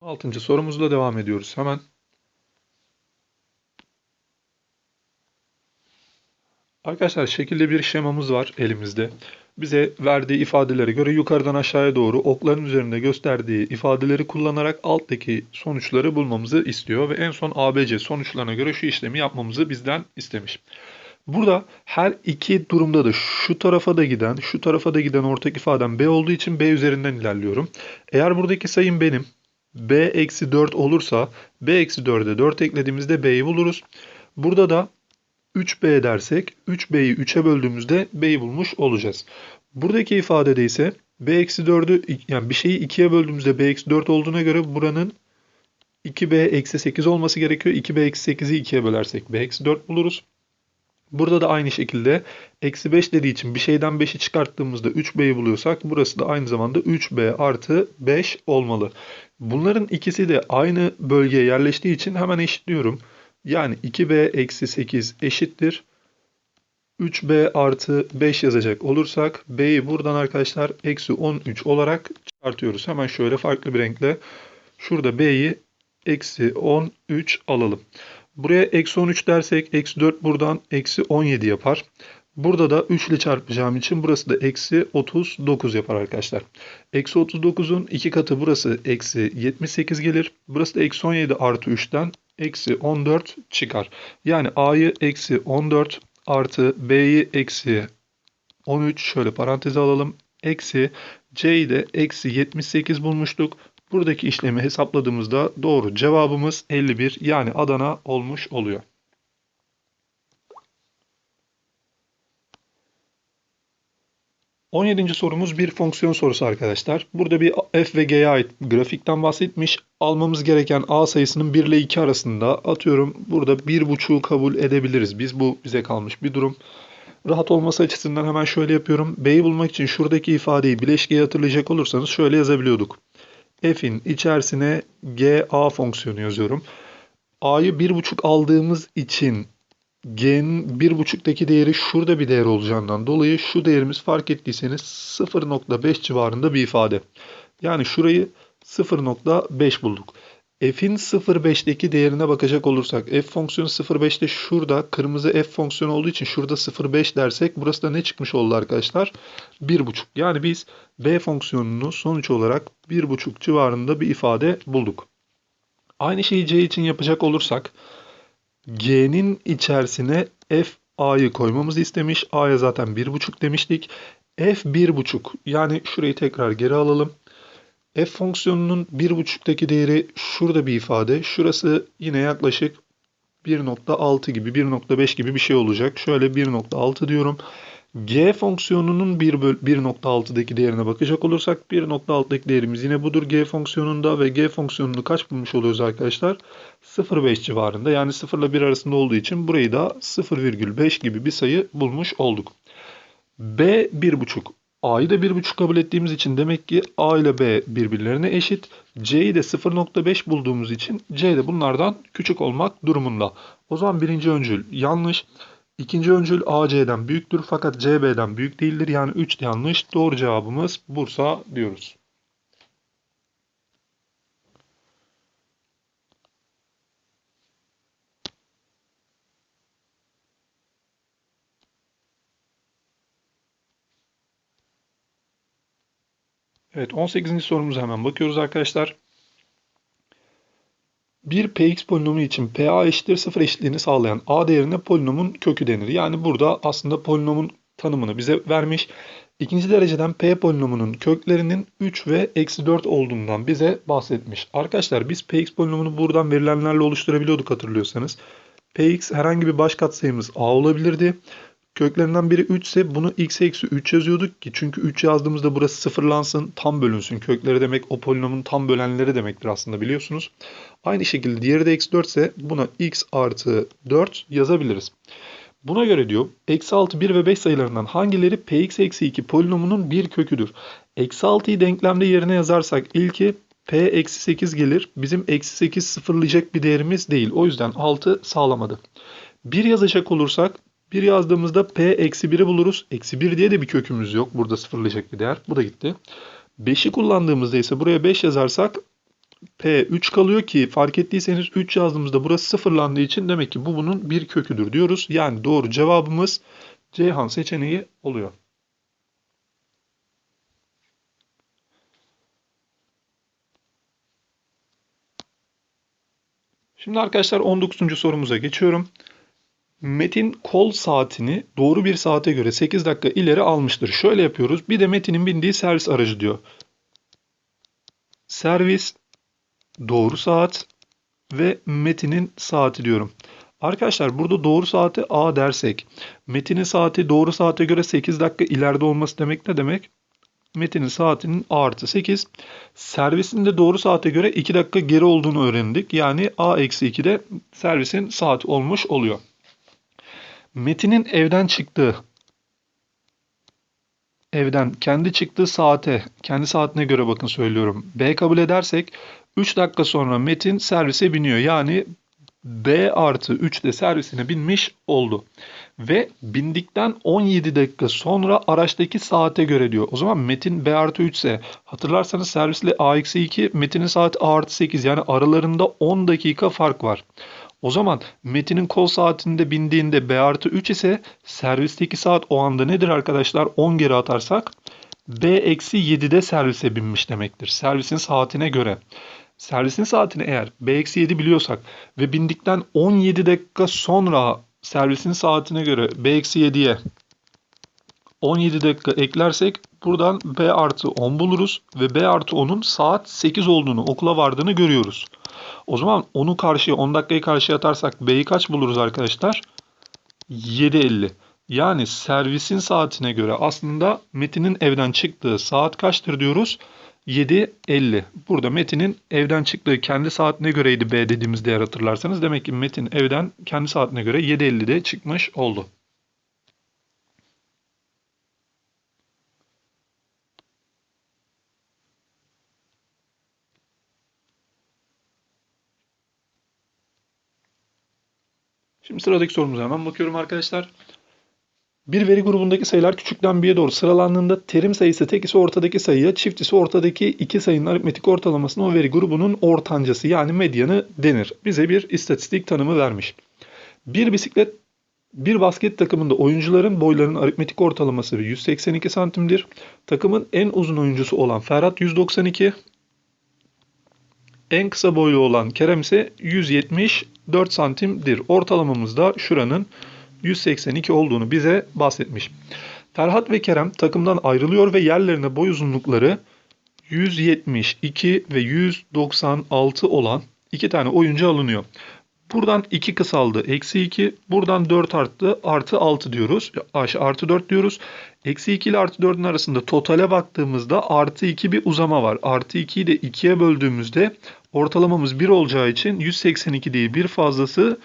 Altıncı sorumuzla devam ediyoruz hemen. Arkadaşlar şekilde bir şemamız var elimizde. Bize verdiği ifadelere göre yukarıdan aşağıya doğru okların üzerinde gösterdiği ifadeleri kullanarak alttaki sonuçları bulmamızı istiyor ve en son ABC sonuçlarına göre şu işlemi yapmamızı bizden istemiş. Burada her iki durumda da şu tarafa da giden, şu tarafa da giden ortak ifadem B olduğu için B üzerinden ilerliyorum. Eğer buradaki sayım benim B eksi 4 olursa B eksi 4'e 4 eklediğimizde B'yi buluruz. Burada da 3B dersek 3B'yi 3'e böldüğümüzde B'yi bulmuş olacağız. Buradaki ifadede ise B eksi 4'ü yani bir şeyi 2'ye böldüğümüzde B eksi 4 olduğuna göre buranın 2B eksi 8 olması gerekiyor. 2B eksi 8'i 2'ye bölersek B eksi 4 buluruz. Burada da aynı şekilde eksi 5 dediği için bir şeyden 5'i çıkarttığımızda 3B'yi buluyorsak burası da aynı zamanda 3B artı 5 olmalı. Bunların ikisi de aynı bölgeye yerleştiği için hemen eşitliyorum. Yani 2B eksi 8 eşittir. 3B artı 5 yazacak olursak B'yi buradan arkadaşlar eksi 13 olarak çıkartıyoruz. Hemen şöyle farklı bir renkle şurada B'yi eksi 13 alalım. Buraya eksi 13 dersek eksi 4 buradan eksi 17 yapar. Burada da 3 ile çarpacağım için burası da eksi 39 yapar arkadaşlar. Eksi 39'un 2 katı burası eksi 78 gelir. Burası da eksi 17 artı 3'ten eksi 14 çıkar. Yani A'yı eksi 14 artı B'yi eksi 13 şöyle paranteze alalım. Eksi C'yi de eksi 78 bulmuştuk. Buradaki işlemi hesapladığımızda doğru cevabımız 51 yani Adana olmuş oluyor. On yedinci sorumuz bir fonksiyon sorusu arkadaşlar. Burada bir f ve g'ye ait grafikten bahsetmiş. Almamız gereken a sayısının 1 ile 2 arasında atıyorum burada 1.5'u kabul edebiliriz. Biz bu bize kalmış bir durum. Rahat olması açısından hemen şöyle yapıyorum. B'yi bulmak için şuradaki ifadeyi bileşkeye hatırlayacak olursanız şöyle yazabiliyorduk f'in içerisine g a fonksiyonu yazıyorum. a'yı 1.5 aldığımız için g'nin 1.5'taki değeri şurada bir değer olacağından dolayı şu değerimiz fark ettiyseniz 0.5 civarında bir ifade. Yani şurayı 0.5 bulduk. F'in 0.5'teki değerine bakacak olursak f fonksiyonu 0.5'te şurada kırmızı f fonksiyonu olduğu için şurada 0.5 dersek burası da ne çıkmış oldu arkadaşlar? 1.5. Yani biz b fonksiyonunu sonuç olarak 1.5 civarında bir ifade bulduk. Aynı şeyi c için yapacak olursak g'nin içerisine f a'yı koymamızı istemiş. a'ya zaten 1.5 demiştik. f 1.5 yani şurayı tekrar geri alalım f fonksiyonunun 1.5'taki değeri şurada bir ifade. Şurası yine yaklaşık 1.6 gibi 1.5 gibi bir şey olacak. Şöyle 1.6 diyorum. G fonksiyonunun 1.6'daki değerine bakacak olursak 1.6'daki değerimiz yine budur G fonksiyonunda ve G fonksiyonunu kaç bulmuş oluyoruz arkadaşlar? 0.5 civarında yani 0 ile 1 arasında olduğu için burayı da 0,5 gibi bir sayı bulmuş olduk. B 1.5 A'yı da 1.5 kabul ettiğimiz için demek ki A ile B birbirlerine eşit. C'yi de 0.5 bulduğumuz için C de bunlardan küçük olmak durumunda. O zaman birinci öncül yanlış. İkinci öncül AC'den büyüktür fakat CB'den büyük değildir. Yani 3 yanlış. Doğru cevabımız Bursa diyoruz. Evet 18. sorumuza hemen bakıyoruz arkadaşlar. Bir px polinomu için pa eşittir 0 eşitliğini sağlayan a değerine polinomun kökü denir. Yani burada aslında polinomun tanımını bize vermiş. İkinci dereceden p polinomunun köklerinin 3 ve eksi 4 olduğundan bize bahsetmiş. Arkadaşlar biz px polinomunu buradan verilenlerle oluşturabiliyorduk hatırlıyorsanız. px herhangi bir baş katsayımız a olabilirdi. Köklerinden biri 3 ise bunu x eksi 3 yazıyorduk ki çünkü 3 yazdığımızda burası sıfırlansın tam bölünsün. Kökleri demek o polinomun tam bölenleri demektir aslında biliyorsunuz. Aynı şekilde diğeri de eksi 4 ise buna x artı 4 yazabiliriz. Buna göre diyor eksi 6, 1 ve 5 sayılarından hangileri px eksi 2 polinomunun bir köküdür? Eksi 6'yı denklemde yerine yazarsak ilki p eksi 8 gelir. Bizim eksi 8 sıfırlayacak bir değerimiz değil. O yüzden 6 sağlamadı. 1 yazacak olursak 1 yazdığımızda p eksi 1'i buluruz. Eksi 1 diye de bir kökümüz yok. Burada sıfırlayacak bir değer. Bu da gitti. 5'i kullandığımızda ise buraya 5 yazarsak P 3 kalıyor ki fark ettiyseniz 3 yazdığımızda burası sıfırlandığı için demek ki bu bunun bir köküdür diyoruz. Yani doğru cevabımız Ceyhan seçeneği oluyor. Şimdi arkadaşlar 19. sorumuza geçiyorum. Metin kol saatini doğru bir saate göre 8 dakika ileri almıştır. Şöyle yapıyoruz. Bir de Metin'in bindiği servis aracı diyor. Servis, doğru saat ve Metin'in saati diyorum. Arkadaşlar burada doğru saati A dersek, Metin'in saati doğru saate göre 8 dakika ileride olması demek ne demek? Metin'in saatinin A artı 8. Servisin de doğru saate göre 2 dakika geri olduğunu öğrendik. Yani A eksi 2 de servisin saati olmuş oluyor. Metin'in evden çıktığı evden kendi çıktığı saate, kendi saatine göre bakın söylüyorum. B kabul edersek 3 dakika sonra Metin servise biniyor. Yani B artı 3 de servisine binmiş oldu. Ve bindikten 17 dakika sonra araçtaki saate göre diyor. O zaman Metin B artı 3 ise hatırlarsanız servisle A eksi 2 Metin'in saati A artı 8 yani aralarında 10 dakika fark var. O zaman Metin'in kol saatinde bindiğinde B artı 3 ise servisteki saat o anda nedir arkadaşlar? 10 geri atarsak B eksi 7'de servise binmiş demektir. Servisin saatine göre. Servisin saatini eğer B eksi 7 biliyorsak ve bindikten 17 dakika sonra servisin saatine göre B eksi 7'ye 17 dakika eklersek buradan B artı 10 buluruz ve B artı 10'un saat 8 olduğunu okula vardığını görüyoruz. O zaman onu karşıya 10 dakikayı karşıya atarsak B'yi kaç buluruz arkadaşlar? 7.50. Yani servisin saatine göre aslında Metin'in evden çıktığı saat kaçtır diyoruz? 7.50. Burada Metin'in evden çıktığı kendi saatine göreydi B dediğimiz değer hatırlarsanız. Demek ki Metin evden kendi saatine göre 7.50'de çıkmış oldu. Sıradaki sorumuza hemen bakıyorum arkadaşlar. Bir veri grubundaki sayılar küçükten bir'e doğru sıralandığında terim sayısı tek ise ortadaki sayıya, çift ise ortadaki iki sayının aritmetik ortalamasına o veri grubunun ortancası yani medyanı denir. Bize bir istatistik tanımı vermiş. Bir bisiklet bir basket takımında oyuncuların boylarının aritmetik ortalaması 182 santimdir. Takımın en uzun oyuncusu olan Ferhat 192, en kısa boylu olan Kerem ise 174 santimdir. Ortalamamız da şuranın 182 olduğunu bize bahsetmiş. Ferhat ve Kerem takımdan ayrılıyor ve yerlerine boy uzunlukları 172 ve 196 olan iki tane oyuncu alınıyor. Buradan 2 kısaldı. Eksi 2. Buradan 4 arttı. Artı 6 diyoruz. Artı 4 diyoruz. Eksi 2 ile artı 4'ün arasında totale baktığımızda artı 2 bir uzama var. Artı 2'yi de 2'ye böldüğümüzde ortalamamız 1 olacağı için 182 değil bir fazlası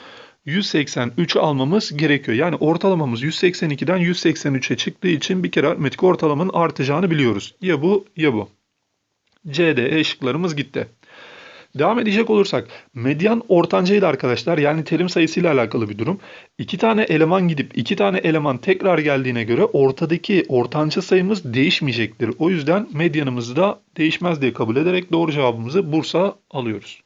183'ü almamız gerekiyor. Yani ortalamamız 182'den 183'e çıktığı için bir kere aritmetik ortalamanın artacağını biliyoruz. Ya bu ya bu. C, D, E şıklarımız gitti. Devam edecek olursak medyan ortancaydı arkadaşlar. Yani terim sayısıyla alakalı bir durum. İki tane eleman gidip iki tane eleman tekrar geldiğine göre ortadaki ortanca sayımız değişmeyecektir. O yüzden medyanımızı da değişmez diye kabul ederek doğru cevabımızı Bursa alıyoruz.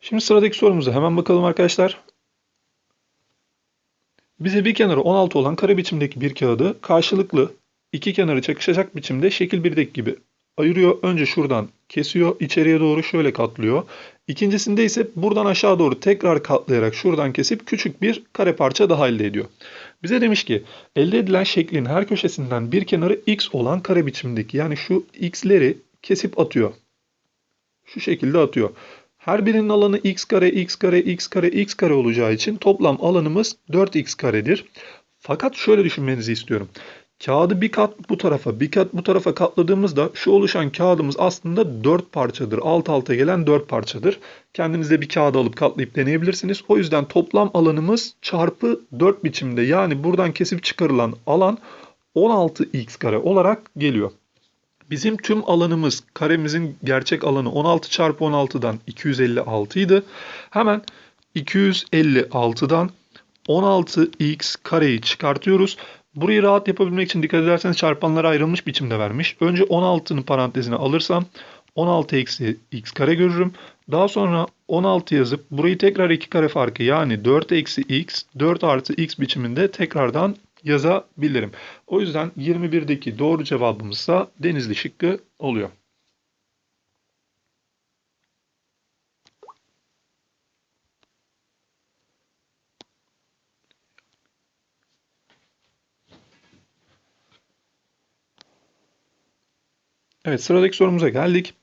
Şimdi sıradaki sorumuza hemen bakalım arkadaşlar. Bize bir kenarı 16 olan kare biçimdeki bir kağıdı karşılıklı iki kenarı çakışacak biçimde şekil 1'deki gibi ayırıyor. Önce şuradan kesiyor, içeriye doğru şöyle katlıyor. İkincisinde ise buradan aşağı doğru tekrar katlayarak şuradan kesip küçük bir kare parça daha elde ediyor. Bize demiş ki elde edilen şeklin her köşesinden bir kenarı x olan kare biçimdeki yani şu x'leri kesip atıyor. Şu şekilde atıyor. Her birinin alanı x kare, x kare, x kare, x kare olacağı için toplam alanımız 4x karedir. Fakat şöyle düşünmenizi istiyorum. Kağıdı bir kat bu tarafa, bir kat bu tarafa katladığımızda şu oluşan kağıdımız aslında 4 parçadır. Alt alta gelen 4 parçadır. Kendiniz de bir kağıdı alıp katlayıp deneyebilirsiniz. O yüzden toplam alanımız çarpı 4 biçimde yani buradan kesip çıkarılan alan 16x kare olarak geliyor. Bizim tüm alanımız karemizin gerçek alanı 16 çarpı 16'dan 256 idi. Hemen 256'dan 16x kareyi çıkartıyoruz. Burayı rahat yapabilmek için dikkat ederseniz çarpanlara ayrılmış biçimde vermiş. Önce 16'nın parantezine alırsam 16 eksi x kare görürüm. Daha sonra 16 yazıp burayı tekrar 2 kare farkı yani 4 eksi x 4 artı x biçiminde tekrardan yazabilirim. O yüzden 21'deki doğru cevabımız ise denizli şıkkı oluyor. Evet sıradaki sorumuza geldik.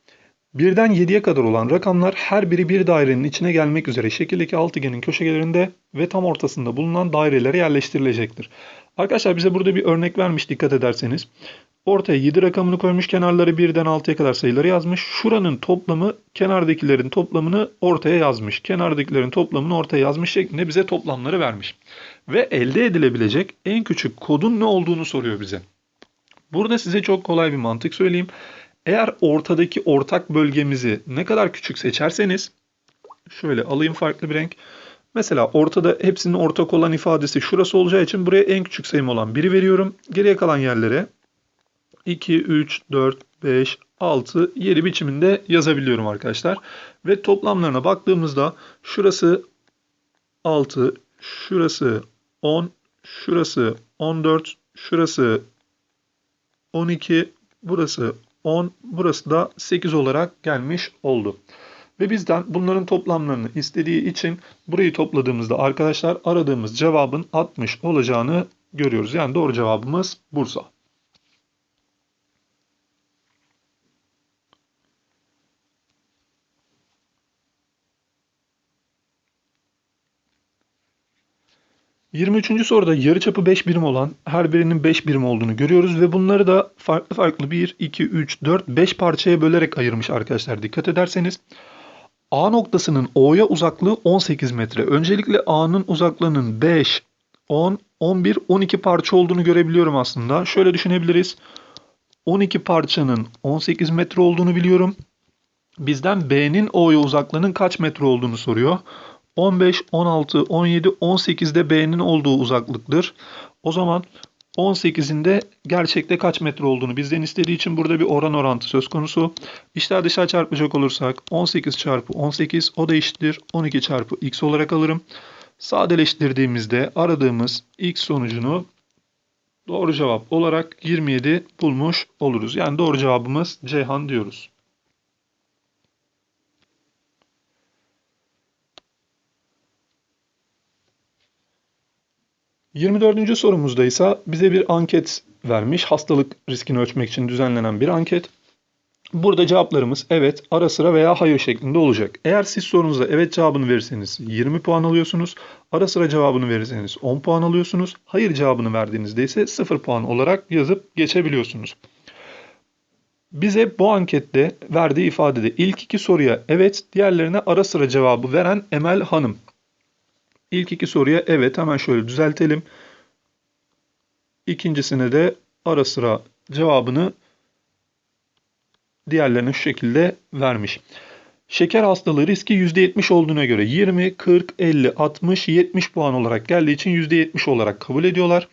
Birden 7'ye kadar olan rakamlar her biri bir dairenin içine gelmek üzere şekildeki altıgenin köşelerinde ve tam ortasında bulunan dairelere yerleştirilecektir. Arkadaşlar bize burada bir örnek vermiş dikkat ederseniz. Ortaya 7 rakamını koymuş, kenarları 1'den 6'ya kadar sayıları yazmış. Şuranın toplamı kenardakilerin toplamını ortaya yazmış. Kenardakilerin toplamını ortaya yazmış şeklinde bize toplamları vermiş. Ve elde edilebilecek en küçük kodun ne olduğunu soruyor bize. Burada size çok kolay bir mantık söyleyeyim. Eğer ortadaki ortak bölgemizi ne kadar küçük seçerseniz şöyle alayım farklı bir renk. Mesela ortada hepsinin ortak olan ifadesi şurası olacağı için buraya en küçük sayım olan 1'i veriyorum. Geriye kalan yerlere 2, 3, 4, 5, 6, 7 biçiminde yazabiliyorum arkadaşlar. Ve toplamlarına baktığımızda şurası 6, şurası 10, şurası 14, şurası 12, burası 10, burası da 8 olarak gelmiş oldu. Ve bizden bunların toplamlarını istediği için burayı topladığımızda arkadaşlar aradığımız cevabın 60 olacağını görüyoruz. Yani doğru cevabımız Bursa. 23. soruda yarıçapı 5 birim olan her birinin 5 birim olduğunu görüyoruz ve bunları da farklı farklı 1, 2, 3, 4, 5 parçaya bölerek ayırmış arkadaşlar. Dikkat ederseniz A noktasının O'ya uzaklığı 18 metre. Öncelikle A'nın uzaklığının 5, 10, 11, 12 parça olduğunu görebiliyorum aslında. Şöyle düşünebiliriz. 12 parçanın 18 metre olduğunu biliyorum. Bizden B'nin O'ya uzaklığının kaç metre olduğunu soruyor. 15, 16, 17, 18 de B'nin olduğu uzaklıktır. O zaman 18'in de gerçekte kaç metre olduğunu bizden istediği için burada bir oran orantı söz konusu. İşler dışarı çarpacak olursak 18 çarpı 18 o da eşittir 12 çarpı x olarak alırım. Sadeleştirdiğimizde aradığımız x sonucunu doğru cevap olarak 27 bulmuş oluruz. Yani doğru cevabımız Ceyhan diyoruz. 24. sorumuzda ise bize bir anket vermiş. Hastalık riskini ölçmek için düzenlenen bir anket. Burada cevaplarımız evet, ara sıra veya hayır şeklinde olacak. Eğer siz sorunuza evet cevabını verirseniz 20 puan alıyorsunuz. Ara sıra cevabını verirseniz 10 puan alıyorsunuz. Hayır cevabını verdiğinizde ise 0 puan olarak yazıp geçebiliyorsunuz. Bize bu ankette verdiği ifadede ilk iki soruya evet, diğerlerine ara sıra cevabı veren Emel Hanım. İlk iki soruya evet hemen şöyle düzeltelim. İkincisine de ara sıra cevabını diğerlerine şu şekilde vermiş. Şeker hastalığı riski %70 olduğuna göre 20, 40, 50, 60, 70 puan olarak geldiği için %70 olarak kabul ediyorlar.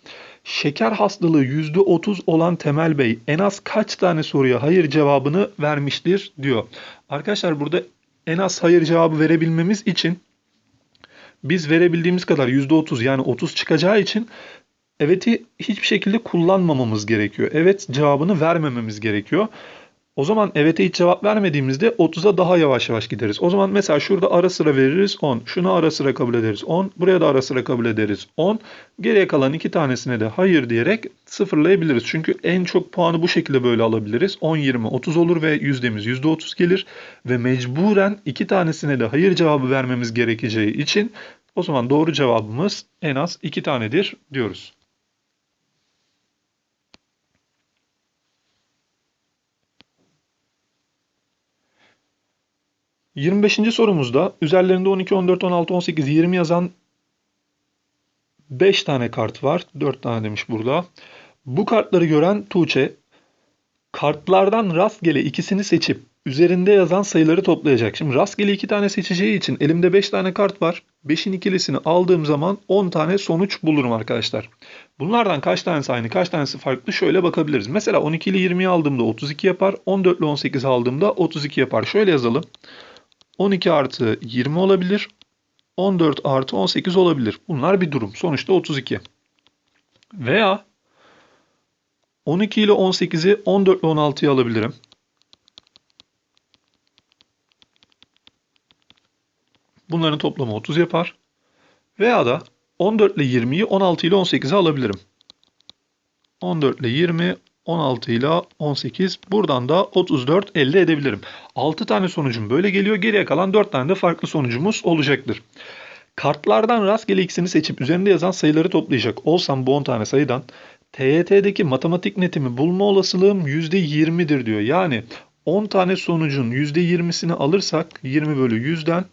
Şeker hastalığı %30 olan Temel Bey en az kaç tane soruya hayır cevabını vermiştir diyor. Arkadaşlar burada en az hayır cevabı verebilmemiz için biz verebildiğimiz kadar %30 yani 30 çıkacağı için evet'i hiçbir şekilde kullanmamamız gerekiyor. Evet cevabını vermememiz gerekiyor. O zaman evet'e hiç cevap vermediğimizde 30'a daha yavaş yavaş gideriz. O zaman mesela şurada ara sıra veririz 10. Şunu ara sıra kabul ederiz 10. Buraya da ara sıra kabul ederiz 10. Geriye kalan iki tanesine de hayır diyerek sıfırlayabiliriz. Çünkü en çok puanı bu şekilde böyle alabiliriz. 10, 20, 30 olur ve yüzdemiz %30 gelir. Ve mecburen iki tanesine de hayır cevabı vermemiz gerekeceği için o zaman doğru cevabımız en az iki tanedir diyoruz. 25. sorumuzda üzerlerinde 12, 14, 16, 18, 20 yazan 5 tane kart var. 4 tane demiş burada. Bu kartları gören Tuğçe kartlardan rastgele ikisini seçip üzerinde yazan sayıları toplayacak. Şimdi rastgele iki tane seçeceği için elimde 5 tane kart var. 5'in ikilisini aldığım zaman 10 tane sonuç bulurum arkadaşlar. Bunlardan kaç tanesi aynı kaç tanesi farklı şöyle bakabiliriz. Mesela 12 ile 20'yi aldığımda 32 yapar. 14 ile 18 aldığımda 32 yapar. Şöyle yazalım. 12 artı 20 olabilir. 14 artı 18 olabilir. Bunlar bir durum. Sonuçta 32. Veya 12 ile 18'i 14 ile 16'yı alabilirim. Bunların toplamı 30 yapar. Veya da 14 ile 20'yi 16 ile 18'e alabilirim. 14 ile 20, 16 ile 18. Buradan da 34 elde edebilirim. 6 tane sonucum böyle geliyor. Geriye kalan 4 tane de farklı sonucumuz olacaktır. Kartlardan rastgele ikisini seçip üzerinde yazan sayıları toplayacak olsam bu 10 tane sayıdan TYT'deki matematik netimi bulma olasılığım %20'dir diyor. Yani 10 tane sonucun %20'sini alırsak 20 bölü 100'den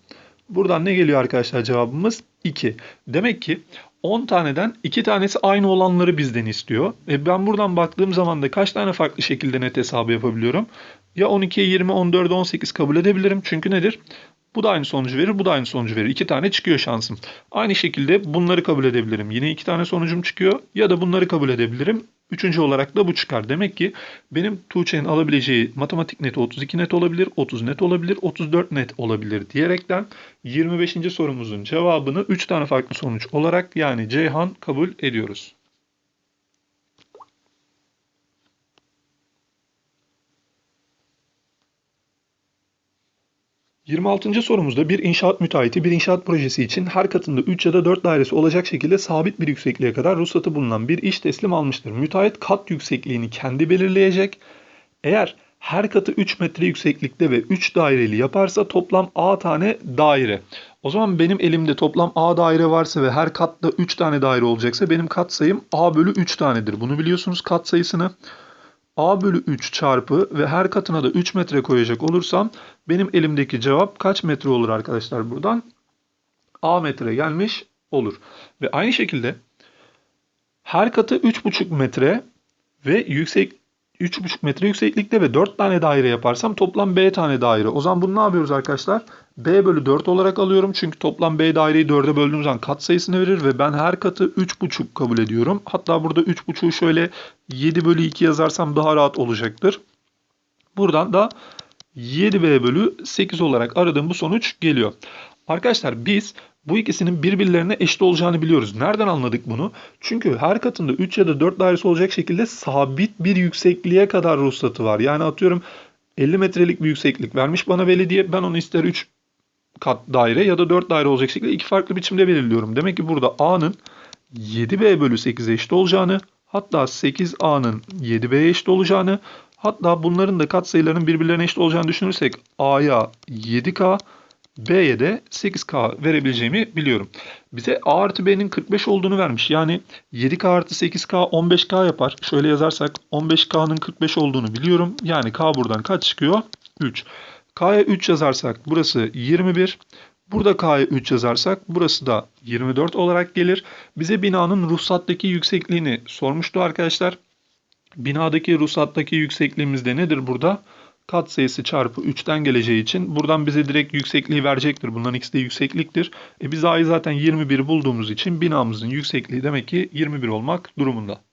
buradan ne geliyor arkadaşlar cevabımız 2. Demek ki 10 taneden 2 tanesi aynı olanları bizden istiyor. E ben buradan baktığım zaman da kaç tane farklı şekilde net hesabı yapabiliyorum? Ya 12'ye 20, 14'e 18 kabul edebilirim. Çünkü nedir? Bu da aynı sonucu verir, bu da aynı sonucu verir. İki tane çıkıyor şansım. Aynı şekilde bunları kabul edebilirim. Yine iki tane sonucum çıkıyor. Ya da bunları kabul edebilirim. Üçüncü olarak da bu çıkar. Demek ki benim Tuğçe'nin alabileceği matematik neti 32 net olabilir, 30 net olabilir, 34 net olabilir diyerekten 25. sorumuzun cevabını 3 tane farklı sonuç olarak yani Ceyhan kabul ediyoruz. 26. sorumuzda bir inşaat müteahhiti bir inşaat projesi için her katında 3 ya da 4 dairesi olacak şekilde sabit bir yüksekliğe kadar ruhsatı bulunan bir iş teslim almıştır. Müteahhit kat yüksekliğini kendi belirleyecek. Eğer her katı 3 metre yükseklikte ve 3 daireli yaparsa toplam A tane daire. O zaman benim elimde toplam A daire varsa ve her katta 3 tane daire olacaksa benim kat sayım A bölü 3 tanedir. Bunu biliyorsunuz kat sayısını. A bölü 3 çarpı ve her katına da 3 metre koyacak olursam benim elimdeki cevap kaç metre olur arkadaşlar buradan? A metre gelmiş olur. Ve aynı şekilde her katı 3,5 metre ve yüksek 3,5 metre yükseklikte ve 4 tane daire yaparsam toplam B tane daire. O zaman bunu ne yapıyoruz arkadaşlar? B bölü 4 olarak alıyorum. Çünkü toplam B daireyi 4'e böldüğüm zaman kat sayısını verir ve ben her katı 3,5 kabul ediyorum. Hatta burada 3,5'u şöyle 7 bölü 2 yazarsam daha rahat olacaktır. Buradan da 7B bölü 8 olarak aradığım bu sonuç geliyor. Arkadaşlar biz bu ikisinin birbirlerine eşit olacağını biliyoruz. Nereden anladık bunu? Çünkü her katında 3 ya da 4 dairesi olacak şekilde sabit bir yüksekliğe kadar ruhsatı var. Yani atıyorum 50 metrelik bir yükseklik vermiş bana belediye. Ben onu ister 3 kat daire ya da 4 daire olacak şekilde iki farklı biçimde belirliyorum. Demek ki burada A'nın 7B bölü 8'e eşit olacağını hatta 8A'nın 7B'ye eşit olacağını hatta bunların da katsayılarının birbirlerine eşit olacağını düşünürsek A'ya 7K B'ye de 8K verebileceğimi biliyorum. Bize A artı B'nin 45 olduğunu vermiş. Yani 7K artı 8K 15K yapar. Şöyle yazarsak 15K'nın 45 olduğunu biliyorum. Yani K buradan kaç çıkıyor? 3. K'ya 3 yazarsak burası 21. Burada K'ya 3 yazarsak burası da 24 olarak gelir. Bize binanın ruhsattaki yüksekliğini sormuştu arkadaşlar. Binadaki ruhsattaki yüksekliğimiz de nedir burada? Kat sayısı çarpı 3'ten geleceği için buradan bize direkt yüksekliği verecektir. Bunların ikisi de yüksekliktir. E biz A'yı zaten 21 bulduğumuz için binamızın yüksekliği demek ki 21 olmak durumunda.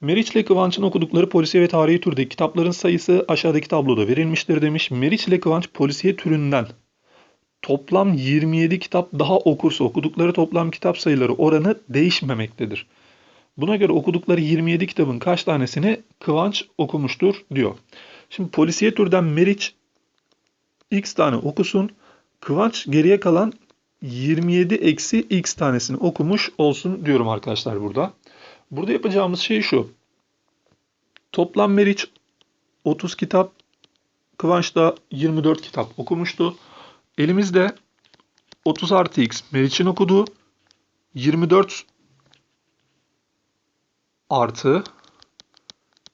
Meriç ile Kıvanç'ın okudukları polisiye ve tarihi türdeki kitapların sayısı aşağıdaki tabloda verilmiştir demiş. Meriç ile Kıvanç polisiye türünden toplam 27 kitap daha okursa okudukları toplam kitap sayıları oranı değişmemektedir. Buna göre okudukları 27 kitabın kaç tanesini Kıvanç okumuştur diyor. Şimdi polisiye türden Meriç x tane okusun. Kıvanç geriye kalan 27 eksi x tanesini okumuş olsun diyorum arkadaşlar burada. Burada yapacağımız şey şu. Toplam Meriç 30 kitap, Kıvanç da 24 kitap okumuştu. Elimizde 30 artı x Meriç'in okuduğu 24 artı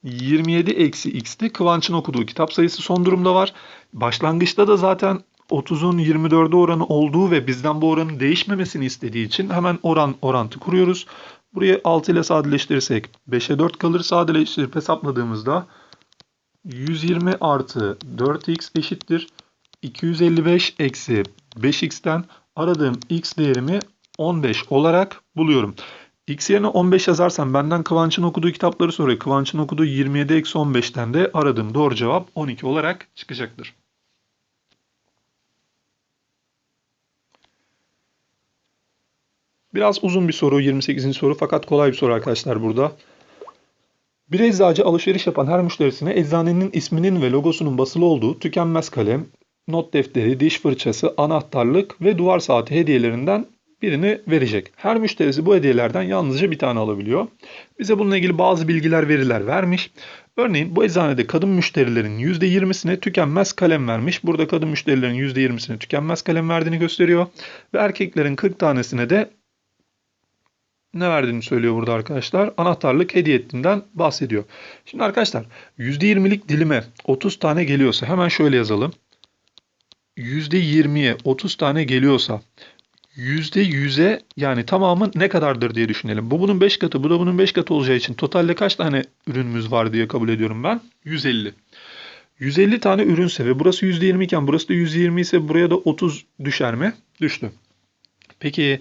27 eksi x'ti Kıvanç'ın okuduğu kitap sayısı son durumda var. Başlangıçta da zaten 30'un 24'e oranı olduğu ve bizden bu oranın değişmemesini istediği için hemen oran orantı kuruyoruz. Burayı 6 ile sadeleştirirsek 5'e 4 kalır. Sadeleştirip hesapladığımızda 120 artı 4x eşittir. 255 eksi 5x'ten aradığım x değerimi 15 olarak buluyorum. X yerine 15 yazarsam benden Kıvanç'ın okuduğu kitapları soruyor. Kıvanç'ın okuduğu 27 eksi 15'ten de aradığım doğru cevap 12 olarak çıkacaktır. Biraz uzun bir soru 28. soru fakat kolay bir soru arkadaşlar burada. Bir eczacı alışveriş yapan her müşterisine eczanenin isminin ve logosunun basılı olduğu tükenmez kalem, not defteri, diş fırçası, anahtarlık ve duvar saati hediyelerinden birini verecek. Her müşterisi bu hediyelerden yalnızca bir tane alabiliyor. Bize bununla ilgili bazı bilgiler, veriler vermiş. Örneğin bu eczanede kadın müşterilerin %20'sine tükenmez kalem vermiş. Burada kadın müşterilerin %20'sine tükenmez kalem verdiğini gösteriyor. Ve erkeklerin 40 tanesine de ne verdiğini söylüyor burada arkadaşlar. Anahtarlık hediye ettiğinden bahsediyor. Şimdi arkadaşlar %20'lik dilime 30 tane geliyorsa hemen şöyle yazalım. %20'ye 30 tane geliyorsa %100'e yani tamamı ne kadardır diye düşünelim. Bu bunun 5 katı, bu da bunun 5 katı olacağı için totalde kaç tane ürünümüz var diye kabul ediyorum ben? 150. 150 tane ürünse ve burası %20 iken burası da 120 ise buraya da 30 düşer mi? Düştü. Peki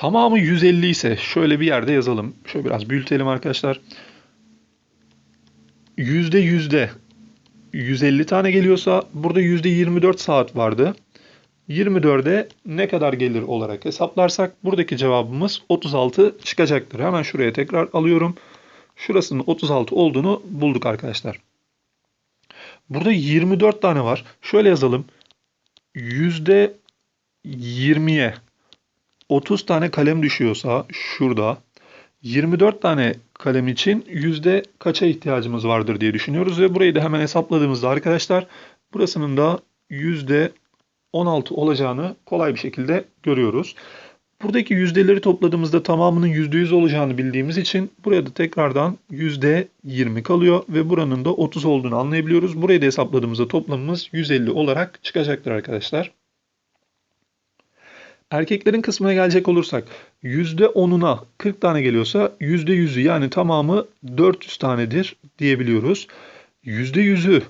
tamamı 150 ise şöyle bir yerde yazalım. Şöyle biraz büyütelim arkadaşlar. %100'de 150 tane geliyorsa burada %24 saat vardı. 24'e ne kadar gelir olarak hesaplarsak buradaki cevabımız 36 çıkacaktır. Hemen şuraya tekrar alıyorum. Şurasının 36 olduğunu bulduk arkadaşlar. Burada 24 tane var. Şöyle yazalım. %20'ye 30 tane kalem düşüyorsa şurada 24 tane kalem için yüzde kaça ihtiyacımız vardır diye düşünüyoruz ve burayı da hemen hesapladığımızda arkadaşlar burasının da yüzde 16 olacağını kolay bir şekilde görüyoruz. Buradaki yüzdeleri topladığımızda tamamının %100 olacağını bildiğimiz için buraya da tekrardan %20 kalıyor ve buranın da 30 olduğunu anlayabiliyoruz. Burayı da hesapladığımızda toplamımız 150 olarak çıkacaktır arkadaşlar. Erkeklerin kısmına gelecek olursak %10'una 40 tane geliyorsa %100'ü yani tamamı 400 tanedir diyebiliyoruz. %100'ü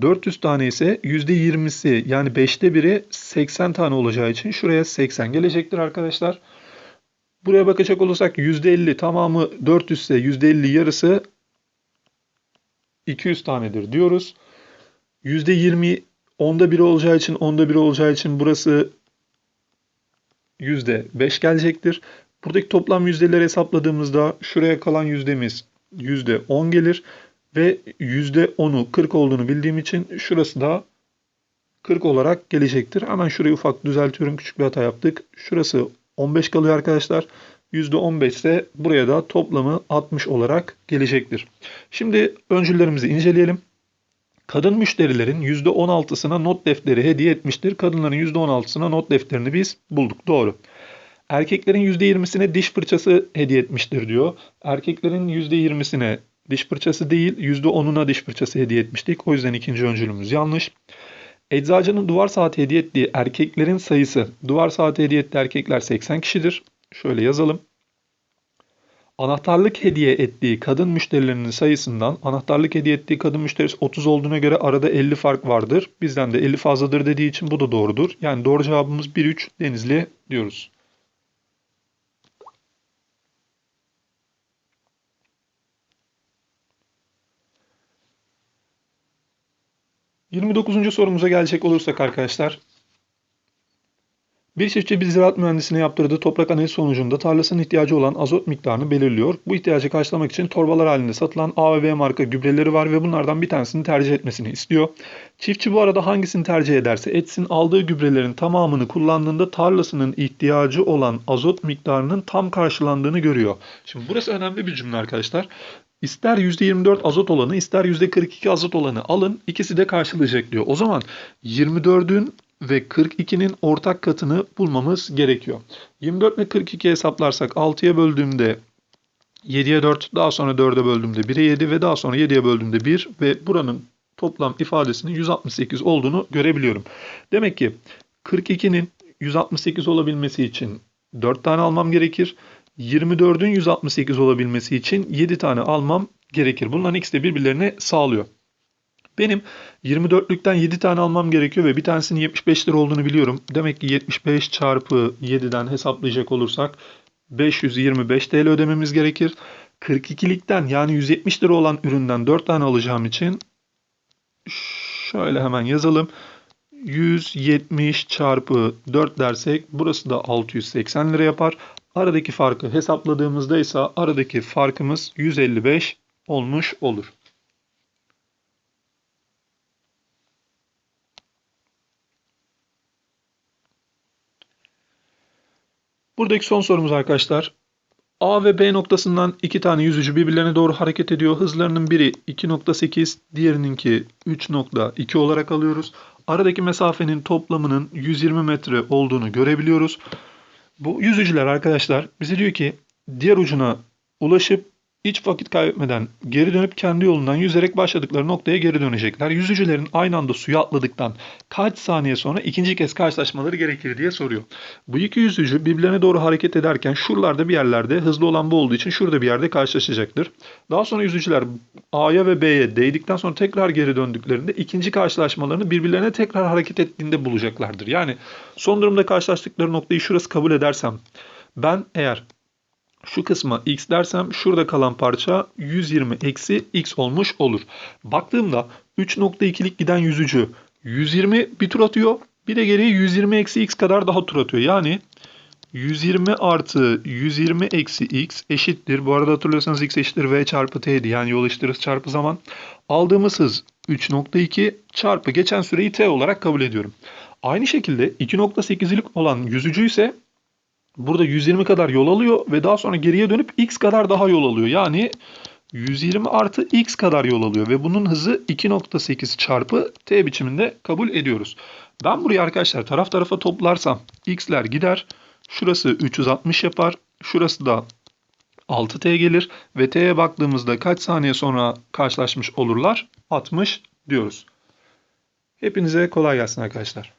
400 tane ise %20'si yani 5'te biri 80 tane olacağı için şuraya 80 gelecektir arkadaşlar. Buraya bakacak olursak %50 tamamı 400 ise %50 yarısı 200 tanedir diyoruz. %20 onda biri olacağı için onda biri olacağı için burası %5 gelecektir. Buradaki toplam yüzdeleri hesapladığımızda şuraya kalan yüzdemiz %10 gelir. Ve %10'u 40 olduğunu bildiğim için şurası da 40 olarak gelecektir. Hemen şurayı ufak düzeltiyorum. Küçük bir hata yaptık. Şurası 15 kalıyor arkadaşlar. %15 ise buraya da toplamı 60 olarak gelecektir. Şimdi öncüllerimizi inceleyelim. Kadın müşterilerin %16'sına not defteri hediye etmiştir. Kadınların %16'sına not defterini biz bulduk. Doğru. Erkeklerin %20'sine diş fırçası hediye etmiştir diyor. Erkeklerin %20'sine diş fırçası değil %10'una diş fırçası hediye etmiştik. O yüzden ikinci öncülümüz yanlış. Eczacının duvar saati hediye ettiği erkeklerin sayısı, duvar saati hediye ettiği erkekler 80 kişidir. Şöyle yazalım. Anahtarlık hediye ettiği kadın müşterilerinin sayısından anahtarlık hediye ettiği kadın müşterisi 30 olduğuna göre arada 50 fark vardır. Bizden de 50 fazladır dediği için bu da doğrudur. Yani doğru cevabımız 1-3 Denizli diyoruz. 29. sorumuza gelecek olursak arkadaşlar. Bir çiftçi bir ziraat mühendisine yaptırdığı toprak analizi sonucunda tarlasının ihtiyacı olan azot miktarını belirliyor. Bu ihtiyacı karşılamak için torbalar halinde satılan A ve B marka gübreleri var ve bunlardan bir tanesini tercih etmesini istiyor. Çiftçi bu arada hangisini tercih ederse etsin aldığı gübrelerin tamamını kullandığında tarlasının ihtiyacı olan azot miktarının tam karşılandığını görüyor. Şimdi burası önemli bir cümle arkadaşlar. İster %24 azot olanı ister %42 azot olanı alın ikisi de karşılayacak diyor. O zaman 24'ün ve 42'nin ortak katını bulmamız gerekiyor. 24 ve 42 hesaplarsak 6'ya böldüğümde 7'ye 4 daha sonra 4'e böldüğümde 1'e 7 ve daha sonra 7'ye böldüğümde 1 ve buranın toplam ifadesinin 168 olduğunu görebiliyorum. Demek ki 42'nin 168 olabilmesi için 4 tane almam gerekir. 24'ün 168 olabilmesi için 7 tane almam gerekir. Bunların ikisi de birbirlerini sağlıyor. Benim 24'lükten 7 tane almam gerekiyor ve bir tanesinin 75 lira olduğunu biliyorum. Demek ki 75 çarpı 7'den hesaplayacak olursak 525 TL ödememiz gerekir. 42'likten yani 170 lira olan üründen 4 tane alacağım için şöyle hemen yazalım. 170 çarpı 4 dersek burası da 680 lira yapar. Aradaki farkı hesapladığımızda ise aradaki farkımız 155 olmuş olur. Buradaki son sorumuz arkadaşlar. A ve B noktasından iki tane yüzücü birbirlerine doğru hareket ediyor. Hızlarının biri 2.8, diğerininki 3.2 olarak alıyoruz. Aradaki mesafenin toplamının 120 metre olduğunu görebiliyoruz. Bu yüzücüler arkadaşlar bize diyor ki diğer ucuna ulaşıp hiç vakit kaybetmeden geri dönüp kendi yolundan yüzerek başladıkları noktaya geri dönecekler. Yüzücülerin aynı anda suya atladıktan kaç saniye sonra ikinci kez karşılaşmaları gerekir diye soruyor. Bu iki yüzücü birbirlerine doğru hareket ederken şuralarda bir yerlerde hızlı olan bu olduğu için şurada bir yerde karşılaşacaktır. Daha sonra yüzücüler A'ya ve B'ye değdikten sonra tekrar geri döndüklerinde ikinci karşılaşmalarını birbirlerine tekrar hareket ettiğinde bulacaklardır. Yani son durumda karşılaştıkları noktayı şurası kabul edersem ben eğer şu kısma x dersem şurada kalan parça 120 eksi x olmuş olur. Baktığımda 3.2'lik giden yüzücü 120 bir tur atıyor. Bir de geriye 120 eksi x kadar daha tur atıyor. Yani 120 artı 120 eksi x eşittir. Bu arada hatırlıyorsanız x eşittir v çarpı t'ydi. Yani yol eşittir çarpı zaman. Aldığımız hız 3.2 çarpı geçen süreyi t olarak kabul ediyorum. Aynı şekilde 2.8'lik olan yüzücü ise burada 120 kadar yol alıyor ve daha sonra geriye dönüp x kadar daha yol alıyor. Yani 120 artı x kadar yol alıyor ve bunun hızı 2.8 çarpı t biçiminde kabul ediyoruz. Ben burayı arkadaşlar taraf tarafa toplarsam x'ler gider. Şurası 360 yapar. Şurası da 6t gelir ve t'ye baktığımızda kaç saniye sonra karşılaşmış olurlar? 60 diyoruz. Hepinize kolay gelsin arkadaşlar.